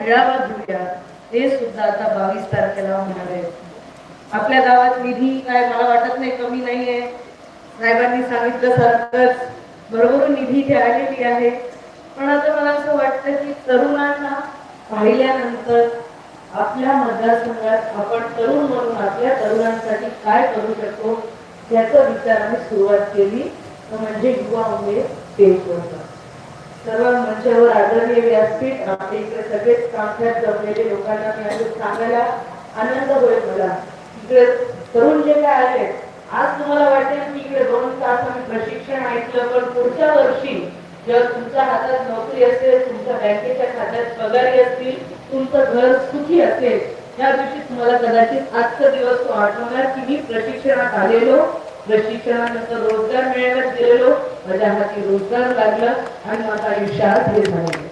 मेळावा घेऊया. हे सुद्धा आता बावीस तारखेला होणार आहे. आपल्या गावात निधी काय मला वाटत नाही कमी नाहीये. साहेबांनी सांगितलं सारखंच. बरोबर निधी इथे आलेली आहे. पण आता मला असं वाटतं की तरुणांना पाहिल्यानंतर आपल्या मतदारसंघात आपण तरुण म्हणून आपल्या तरुणांसाठी काय करू शकतो याचा विचार आम्ही सुरुवात केली. तर म्हणजे युवा उमेद स्टेजवरचा सर्व मंचावर आदरणीय व्यासपीठ आपल्या इकडे सगळेच कामकाज जमलेले लोकांना मी असं सांगायला आनंद होईल मला. इकडे तरुण जे काय आले आज तुम्हाला वाटेल मी इकडे दोन तास आम्ही प्रशिक्षण ऐकलं पण पुढच्या वर्षी जर तुमच्या हातात नोकरी असेल तुमच्या बँकेच्या खात्यात पगारी असतील तुमचं घर सुखी असेल त्या दिवशी तुम्हाला कदाचित आजचा दिवस तो आठवणार की मी प्रशिक्षणात आलेलो. प्रशिक्षणानंतर रोजगार मिळवण्यात गेलेलो माझ्या हाती रोजगार लागला आणि माझा आयुष्यात हे झालं.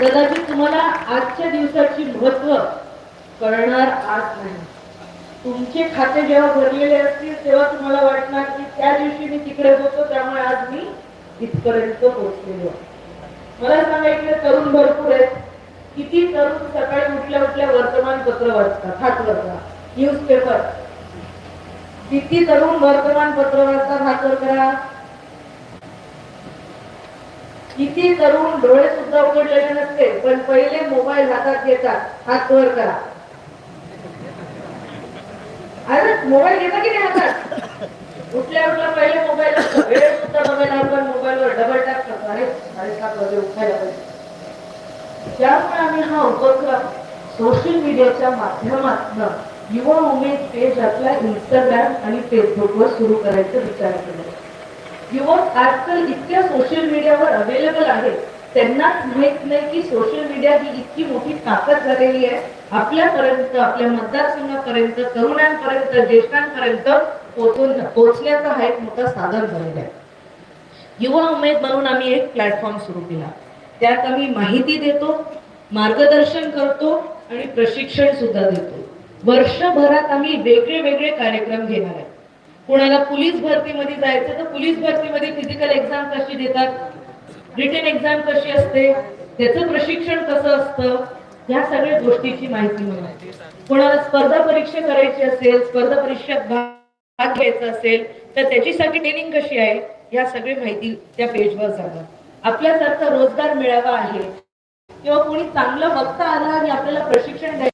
कदाचित तुम्हाला आजच्या दिवसाची महत्त्व कळणार आज नाही. तुमचे खाते जेव्हा भरलेले असतील तेव्हा तुम्हाला वाटणार की त्या दिवशी मी तिकडे होतो त्यामुळे आज मी इथपर्यंत पोहोचलेलो मला सांगा इकडे तरुण भरपूर आहेत. किती तरुण सकाळी उठल्या उठल्या वर्तमानपत्र वाचतात हात वरचा न्यूजपेपर किती तरुण वर्तमानपत्र वाचतात हात वर करा. किती तरुण डोळे सुद्धा उघडलेले नसते पण पहिले मोबाईल हातात घेतात हात वर करा. अरे मोबाईल घेता की नाही हातात? उठल्या उठल्या पहिले मोबाईल वेळ सुद्धा बघायला आपण मोबाईलवर डबल टॅप करतो. अरे साडेसात वाजे उठायला पाहिजे. त्यामुळे आम्ही हा उपक्रम सोशल मीडियाच्या माध्यमातून युवा उमेद पेज आपला इंस्टाग्राम आणि फेसबुकवर सुरू करायचा विचार केला युवक आजकाल इतक्या सोशल मीडियावर अवेलेबल आहेत त्यांनाच माहीत नाही की सोशल मीडिया ही इतकी मोठी ताकद झालेली आहे. आपल्यापर्यंत आपल्या मतदारसंघापर्यंत तरुणांपर्यंत ज्येष्ठांपर्यंत पोहोचून पोहोचण्याचा हा एक मोठा साधन झालेला आहे. युवा उमेद म्हणून आम्ही एक प्लॅटफॉर्म सुरू केला. त्यात आम्ही माहिती देतो मार्गदर्शन करतो आणि प्रशिक्षण सुद्धा देतो. वर्षभरात आम्ही वेगळे वेगळे कार्यक्रम घेणार आहे. कोणाला पोलीस भरतीमध्ये जायचं तर पोलीस भरतीमध्ये फिजिकल एक्झाम कशी देतात? रिटर्न एक्झाम कशी असते? त्याचं प्रशिक्षण कसं असतं? या सगळ्या गोष्टीची माहिती मिळते कोणाला स्पर्धा परीक्षा करायची असेल स्पर्धा परीक्षेत भाग घ्यायचा असेल तर त्याच्यासाठी ट्रेनिंग कशी आहे? या सगळी माहिती त्या पेजवर जाणार आपल्यासारखा रोजगार मिळावा आहे. किंवा कोणी चांगलं वक्ता आला आणि आपल्याला प्रशिक्षण द्यायचं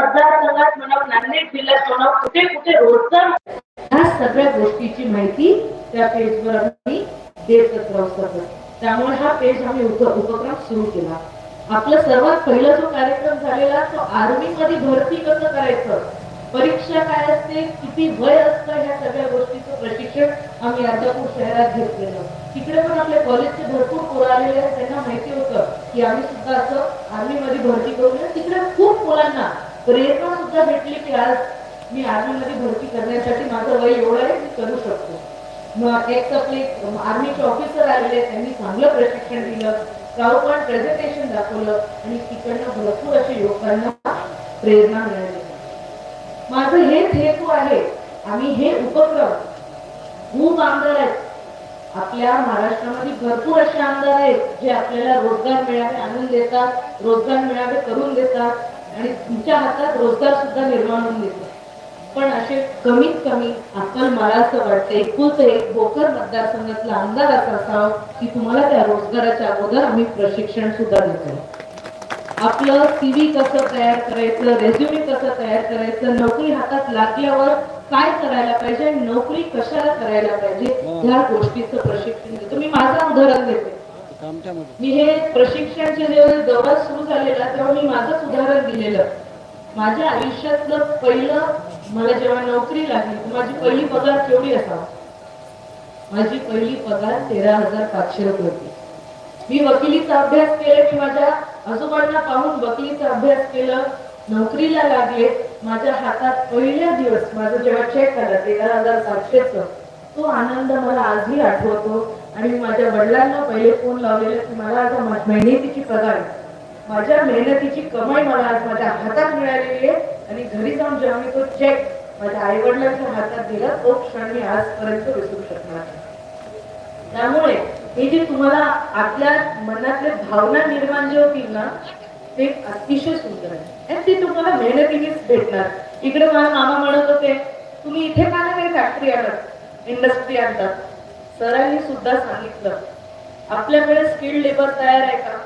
मतदारसंघात म्हणा नांदेड जिल्ह्यात म्हणा कुठे कुठे रोजगार ह्या सगळ्या गोष्टीची माहिती त्या पेजवर आम्ही देत राहू त्यामुळे हा पेज आम्ही उपक्रम सुरू केला. आपला सर्वात पहिला जो कार्यक्रम झालेला तो आर्मी मध्ये भरती कसं करायचं? परीक्षा काय असते? किती वय असतं? ह्या सगळ्या गोष्टीचं प्रशिक्षण आम्ही अर्धापूर शहरात घेतलेलं. तिकडे पण आपल्या कॉलेजचे भरपूर पोरं आलेले आहेत. त्यांना माहिती होतं की आम्ही सुद्धा असं आर्मी मध्ये भरती करूया तिकडे खूप मुलांना प्रेरणा सुद्धा भेटली की आज मी आर्मीमध्ये भरती करण्यासाठी माझं वय एवढं आहे मी करू शकतो. मग एक आपले आर्मीचे ऑफिसर आलेले त्यांनी चांगलं प्रशिक्षण दिलं पण प्रेझेंटेशन दाखवलं आणि तिकडनं भरपूर असे युवकांना प्रेरणा मिळाली. माझं हेच हेतू आहे आम्ही हे उपक्रम खूप आमदार आहेत. आपल्या महाराष्ट्रामध्ये भरपूर असे आमदार आहेत जे आपल्याला रोजगार मिळावे आणून देतात रोजगार मिळावे करून देतात. आणि तुमच्या हातात रोजगार सुद्धा निर्माण होऊन देतो. पण असे कमीत कमी आपण मला असं वाटतं एकूच एक भोकर मतदारसंघातला आमदार असा असावा की तुम्हाला त्या रोजगाराच्या अगोदर आम्ही प्रशिक्षण सुद्धा देतो. आपलं सीव्ही कसं तयार करायचं रेझ्युमे कसं तयार करायचं नोकरी हातात लागल्यावर काय करायला पाहिजे आणि नोकरी कशाला करायला पाहिजे ह्या गोष्टीचं प्रशिक्षण देतो. मी माझं उदाहरण देते. मी हे प्रशिक्षण जेव्हा दौरा सुरू झालेला तेव्हा मी माझंच उदाहरण दिलेलं. माझ्या आयुष्यातलं पहिलं मला जेव्हा नोकरी लागली माझी पहिली पगार केवढी असावा? माझी पहिली पगार तेरा हजार पाचशे रुपये होती. मी वकिलीचा अभ्यास केला मी माझ्या आजोबांना पाहून वकिलीचा अभ्यास केलं नोकरीला लागले माझ्या हातात पहिल्या दिवस माझा जेव्हा चेक आला तेरा हजार पाचशेच तो आनंद मला आजही आठवतो. आणि माझ्या वडिलांना पहिले फोन लावलेले की मला आता मेहनतीची पगार माझ्या मेहनतीची कमाई मला आज माझ्या हातात मिळालेली आहे आणि घरी जाऊन जेव्हा मी तो चेक माझ्या आई वडिलांच्या हातात दिला तो क्षण मी आजपर्यंत विसरू शकणार त्यामुळे हे जे तुम्हाला आपल्या मनातले भावना निर्माण जे होतील ना ते अतिशय सुंदर आहे. आणि ते तुम्हाला मेहनतीनेच भेटणार. इकडे मला मामा म्हणत होते तुम्ही इथे का नाही फॅक्टरी आणत? इंडस्ट्री आणतात. सरांनी सुद्धा सांगितलं. आपल्याकडे स्किल्ड लेबर तयार आहे का?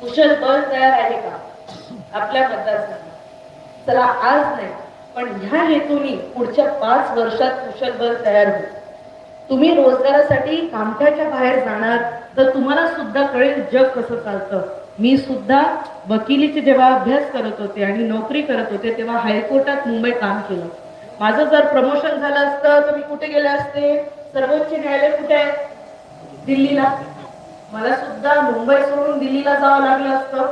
कुशल बळ तयार आहे का? आपल्या मतदारसंघात चला आज नाही पण ह्या हेतूनी पुढच्या पाच वर्षात कुशल बळ तयार होईल. तुम्ही रोजगारासाठी कामकाच्या बाहेर जाणार तर तुम्हाला सुद्धा कळेल जग कसं चालतं. मी सुद्धा वकिलीचे जेव्हा अभ्यास करत होते आणि नोकरी करत होते तेव्हा हायकोर्टात मुंबई काम केलं. माझं जर प्रमोशन झालं असतं तर मी कुठे गेले असते? सर्वोच्च न्यायालय कुठे आहे? दिल्लीला. मला सुद्धा मुंबई सोडून दिल्लीला जावं लागलं असतं.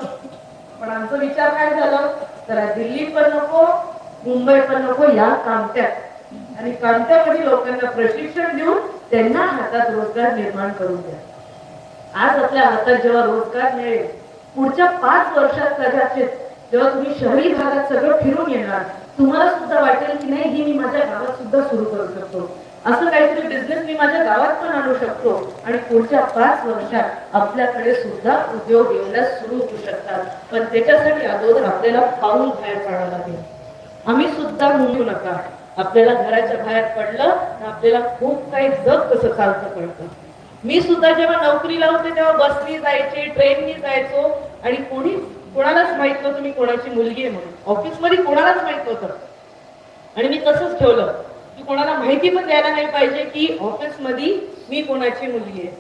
पण आमचा विचार काय झाला? तर दिल्ली पण नको मुंबई पण नको या कामत्यात. आणि कामत्यामध्ये लोकांना प्रशिक्षण देऊन त्यांना हातात रोजगार निर्माण करून द्या. आज आपल्या हातात जेव्हा रोजगार मिळेल पुढच्या पाच वर्षात कदाचित जेव्हा तुम्ही शहरी भागात सगळं फिरून येणार तुम्हाला सुद्धा वाटेल की नाही ही मी माझ्या गावात सुद्धा सुरू करू शकतो. असं काहीतरी बिझनेस मी माझ्या गावात पण आणू शकतो. आणि पुढच्या पाच वर्षात आपल्याकडे सुद्धा उद्योग यायला सुरू होऊ शकतात. पण त्याच्यासाठी अगोदर आपल्याला पाऊल बाहेर पडावं लागेल. आम्ही सुद्धा म्हणू नका. आपल्याला घराच्या बाहेर पडलं तर आपल्याला खूप काही जग कसं चालतं कळतं मी सुद्धा जेव्हा नोकरीला होते तेव्हा बसनी जायचे ट्रेननी जायचो. आणि कोणी कोणालाच माहीत नव्हतं मी कोणाची मुलगी आहे म्हणून. ऑफिसमध्ये कोणालाच माहीत नव्हतं. आणि मी तसंच ठेवलं. की कोणाला माहिती पण द्यायला नाही पाहिजे की ऑफिसमध्ये मी कोणाची मुलगी आहे.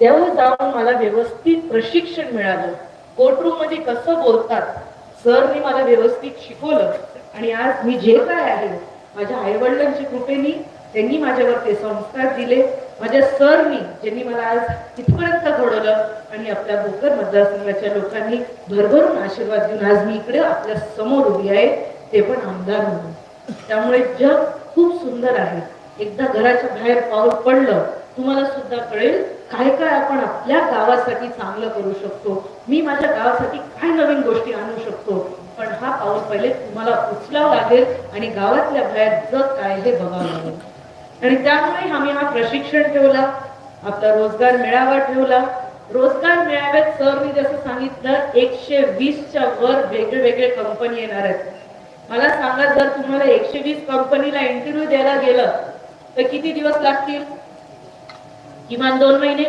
तेव्हा जाऊन मला व्यवस्थित प्रशिक्षण मिळालं. कोर्टरूममध्ये कसं बोलतात सरनी मला व्यवस्थित शिकवलं. आणि आज मी जे काय आहे माझ्या आईवडिलांची कृपेनी त्यांनी माझ्यावर ते संस्कार दिले. माझ्या सरनी ज्यांनी मला आज इथपर्यंत घडवलं आणि आपल्या भोकर मतदारसंघाच्या लोकांनी भरभरून आशीर्वाद देऊन आज मी इकडे आपल्यासमोर उभी आहे ते पण आमदार म्हणून. त्यामुळे जग खूप सुंदर आहे. एकदा घराच्या बाहेर पाऊल पडलं तुम्हाला सुद्धा कळेल काय काय आपण आपल्या गावासाठी चांगलं करू शकतो. मी माझ्या गावासाठी काय नवीन गोष्टी आणू शकतो? पण हा पाऊल पहिले तुम्हाला उचलावं लागेल आणि गावातल्या बाहेर जग काय हे बघावं लागेल. आणि त्यामुळे आम्ही हा प्रशिक्षण ठेवला आपला रोजगार मेळावा ठेवला. रोजगार मेळाव्यात सरनी जसं सांगितलं एकशे वीसच्या वर वेगळे वेगळे कंपनी येणार आहेत. मला सांगा जर तुम्हाला एकशे वीस कंपनीला इंटरव्ह्यू द्यायला गेलं तर किती दिवस लागतील? किमान दोन महिने?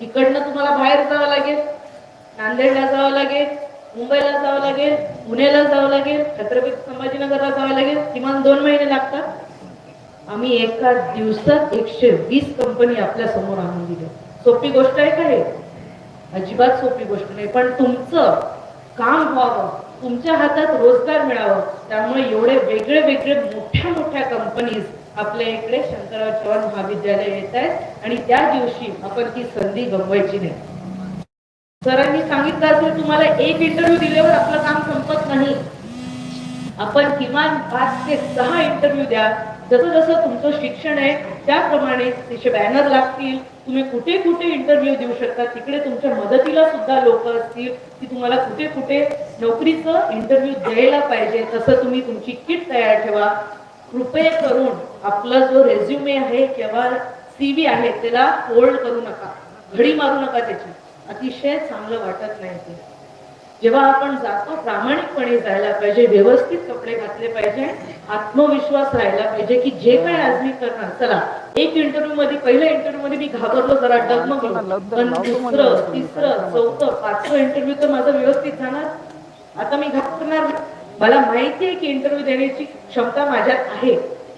इकडनं तुम्हाला बाहेर जावं लागेल नांदेडला जावं लागेल मुंबईला जावं लागेल पुण्याला जावं लागेल छत्रपती संभाजीनगरला जावं लागेल किमान दोन महिने लागतात. आम्ही एका दिवसात एकशे वीस कंपनी आपल्यासमोर आणून दिली. सोपी गोष्ट आहे का हे? अजिबात सोपी गोष्ट नाही. पण तुमचं काम व्हावं. तुमच्या हातात रोजगार मिळावं. त्यामुळे एवढे वेगळे वेगळे मोठ्या मोठ्या कंपनीज आपल्या इकडे शंकरराव चव्हाण महाविद्यालय येत आहेत आणि त्या दिवशी आपण ती संधी गमवायची नाही. सरांनी सांगितलं असेल तुम्हाला एक इंटरव्ह्यू दिल्यावर आपलं काम संपत नाही. आपण किमान पाच ते सहा इंटरव्ह्यू द्या. जसं जसं तुमचं शिक्षण आहे त्याप्रमाणे तिचे बॅनर लागतील. तुम्ही कुठे कुठे इंटरव्ह्यू देऊ शकता. तिकडे तुमच्या मदतीला सुद्धा लोक असतील. की तुम्हाला कुठे कुठे नोकरीचं इंटरव्ह्यू द्यायला पाहिजे. तसं तुम्ही तुमची किट तयार ठेवा. कृपया करून आपला जो रेझ्युमे आहे किंवा सीव्ही आहे त्याला फोल्ड करू नका. घडी मारू नका त्याची. अतिशय चांगलं वाटत नाही ते. जेव्हा आपण जातो प्रामाणिकपणे जायला पाहिजे व्यवस्थित कपडे घातले पाहिजे आत्मविश्वास राहायला पाहिजे की जे काय आज मी करणार चला एक इंटरव्ह्यू मध्ये पहिल्या इंटरव्ह्यू मध्ये मी घाबरलो जरा डगमगलो. पण दुसरं तिसरं चौथं पाचवं इंटरव्ह्यू तर माझं व्यवस्थित जाणार. आता मी घाबरणार. मला माहिती आहे की इंटरव्ह्यू देण्याची क्षमता माझ्यात आहे.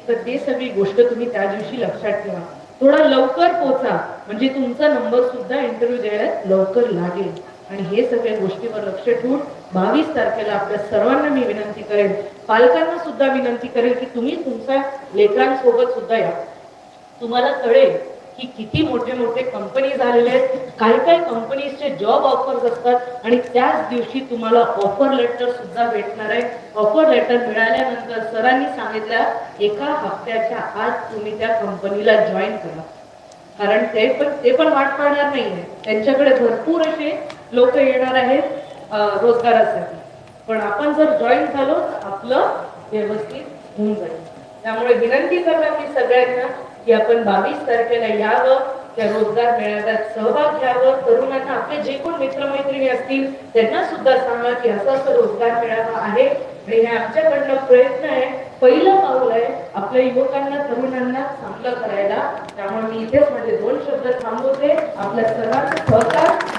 तर ते सगळी गोष्ट तुम्ही त्या दिवशी लक्षात ठेवा. थोडा लवकर पोचा. म्हणजे तुमचा नंबर सुद्धा इंटरव्ह्यू द्यायला लवकर लागेल. आणि हे सगळ्या गोष्टीवर लक्ष ठेवून बावीस तारखेला आपल्या सर्वांना मी विनंती करेन पालकांना सुद्धा विनंती करेन की तुम्ही तुमच्या लेकरांसोबत सुद्धा या. तुम्हाला कळेल की किती मोठे मोठे कंपनी झालेले आहेत काय काय कंपनीजचे जॉब ऑफर्स असतात आणि त्याच दिवशी तुम्हाला ऑफर लेटर सुद्धा भेटणार आहे. ऑफर लेटर मिळाल्यानंतर सरांनी सांगितलं एका हप्त्याच्या आत तुम्ही त्या कंपनीला जॉईन करा. कारण ते पण ते पण वाट पाहणार नाहीये. त्यांच्याकडे भरपूर असे लोक येणार आहेत रोजगारासाठी. पण आपण जर जॉईन झालो तर आपलं व्यवस्थित होऊन जाईल. त्यामुळे विनंती करणार मी सगळ्यांना की आपण बावीस तारखेला यावं त्या रोजगार मेळाव्यात सहभाग घ्यावं. तरुणांना आपले जे कोण मित्रमैत्रिणी असतील त्यांना सुद्धा सांगा की असं असं रोजगार मेळावा आहे आणि हे आमच्याकडनं प्रयत्न आहे. पहिलं पाऊल आहे आपल्या युवकांना तरुणांना चांगलं करायला. त्यामुळे मी इथेच माझे दोन शब्द थांबवते. आपल्या सर्वांचं सहकार